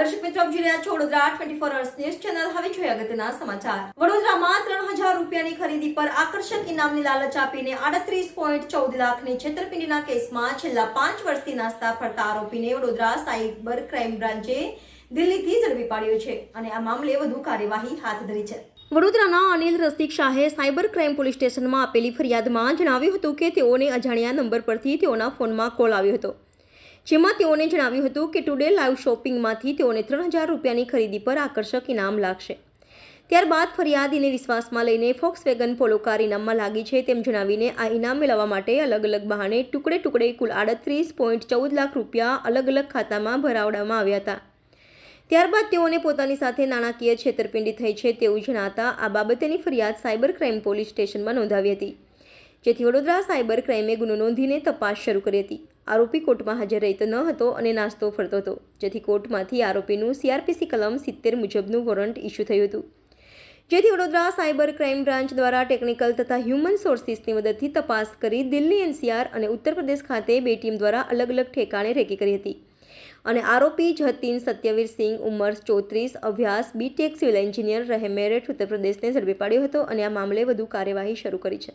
જોઈ રહ્યા છો Vadodara twenty four hours news channel હવે જોઈએ અગત્યના સમાચાર. વડોદરામાં ત્રણ હજાર રૂપિયાની ખરીદી પર આકર્ષક ઇનામની લાલચ આપીને આડત્રીસ પોઈન્ટ ચૌદ લાખની છેતરપિંડીના કેસમાં છેલ્લા પાંચ વર્ષથી નાસ્તા ફરતા આરોપીને વડોદરા સાયબર ક્રાઇમ બ્રાન્ચે દિલ્હીથી ઝડપી પાડ્યો છે અને આ મામલે વધુ કાર્યવાહી હાથ ધરી છે. વડોદરાના અનિલ રસિક શાહે સાયબર ક્રાઇમ પોલીસ સ્ટેશનમાં આપેલી ફરિયાદમાં જણાવ્યું હતું કે તેઓને અજાણ્યા નંબર પરથી તેઓના ફોનમાં કોલ આવ્યો હતો. જેમાં તેઓને જણાવ્યું હતું કે ટુડે લાઈવ શોપિંગમાંથી તેઓને ત્રણ હજાર રૂપિયાની ખરીદી પર આકર્ષક ઇનામ લાગશે. ત્યારબાદ ફરિયાદીને વિશ્વાસમાં લઈને ફોક્સ વેગન પોલો ઇનામમાં લાગી છે તેમ જણાવીને આ ઇનામ મેળવવા માટે અલગ અલગ બહાને ટુકડે ટુકડે કુલ આડત્રીસ પોઈન્ટ ચૌદ લાખ રૂપિયા અલગ અલગ ખાતામાં ભરાવડામાં આવ્યા હતા. ત્યારબાદ તેઓને પોતાની સાથે નાણાકીય છેતરપિંડી થઈ છે તેવું જણાતા આ બાબતેની ફરિયાદ સાયબર ક્રાઇમ પોલીસ સ્ટેશનમાં નોંધાવી હતી. જેથી વડોદરા સાયબર ક્રાઇમે ગુનો નોંધીને તપાસ શરૂ કરી હતી. આરોપી કોર્ટમાં હાજર રહેતો ન હતો અને નાસ્તો ફરતો હતો, જેથી કોર્ટમાંથી આરોપીનું સીઆરપીસી કલમ સિત્તેર મુજબનું વોરંટ ઇસ્યુ થયું હતું. જેથી વડોદરા સાયબર ક્રાઇમ બ્રાન્ચ દ્વારા ટેકનિકલ તથા હ્યુમન સોર્સિસની મદદથી તપાસ કરી દિલ્હી એનસીઆર અને ઉત્તર પ્રદેશ ખાતે બે ટીમ દ્વારા અલગ અલગ ઠેકાણે રેકી કરી હતી. અને આરોપી જતીન સત્યવીર સિંહ, ઉંમર ચોત્રીસ, અભ્યાસ બીટેક સિવિલ એન્જિનિયર રહે મેરઠ ઉત્તર પ્રદેશને ઝડપી પાડ્યો હતો અને આ મામલે વધુ કાર્યવાહી શરૂ કરી છે.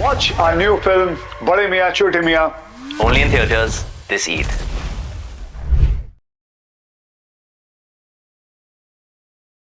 Watch our new film Bade Mian Chote Mian Only in theaters this Eid.